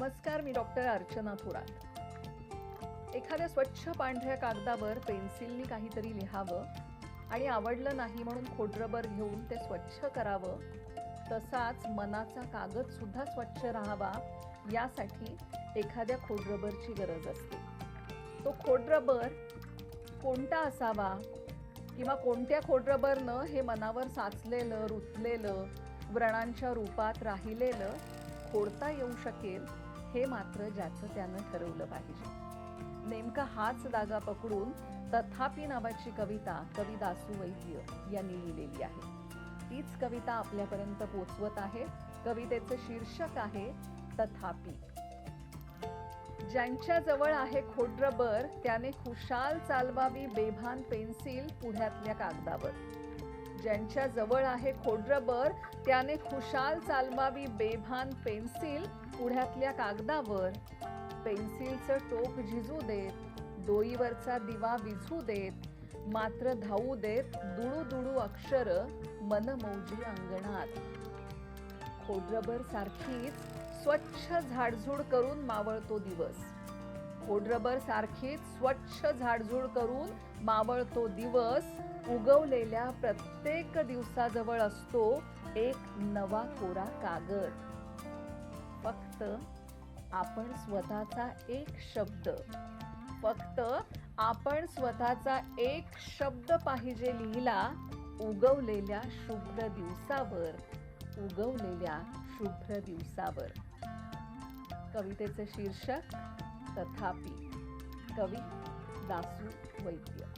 नमस्कार मी डॉक्टर अर्चना थोरात. एखाद्या स्वच्छ पांढऱ्या कागदावर पेन्सिलनी काहीतरी लिहावं आणि आवडलं नाही म्हणून खोडरबर घेऊन ते स्वच्छ करावं तसाच मनाचा कागद सुद्धा स्वच्छ राहावा यासाठी एखाद्या खोडरबरची गरज असते. तो खोडरबर कोणता असावा किंवा कोणत्या खोडरबरनं हे मनावर साचलेलं रुतलेलं व्रणांच्या रूपात राहिलेलं खोडता येऊ शकेल? हे मात्र ज्याचं त्यानं ठरवलं पाहिजे. नेमका हाच दागा पकडून तथापि नावाची कविता कवी दासू वैद्य यांनी लिहिलेली आहे. तीच कविता आपल्यापर्यंत पोचवत आहे. कवितेचं शीर्षक आहे तथापि ज्यांच्या जवळ आहे खोड्रबर त्याने खुशाल चालवावी बेभान पेन्सिल पुढ्यातल्या कागदावर. ज्यांच्या जवळ आहे खोडरबर त्याने खुशाल चालवावी बेभान पेन्सिल पुढ्यातल्या कागदावर. पेन्सिलचं टोक झिजू देत डोईवरचा दिवा विझू देत मात्र धावू देत दुडू दुडू अक्षर मनमौजी अंगणात. खोडरबर सारखीच स्वच्छ झाडझूड करून मावळतो दिवस. खोडरबर सारखी स्वच्छ झाडझूड करून मावळतो दिवस उगवलेल्या प्रत्येक दिवसाजवळ असतो एक नवा कोरा कागद. फक्त आपण स्वतःचा एक शब्द. फक्त आपण स्वतःचा एक शब्द पाहिजे लिहिला उगवलेल्या शुभ्र दिवसावर उगवलेल्या शुभ्र दिवसावर. कवितेचे शीर्षक તથાપી કવિ દાસુ વૈદ્ય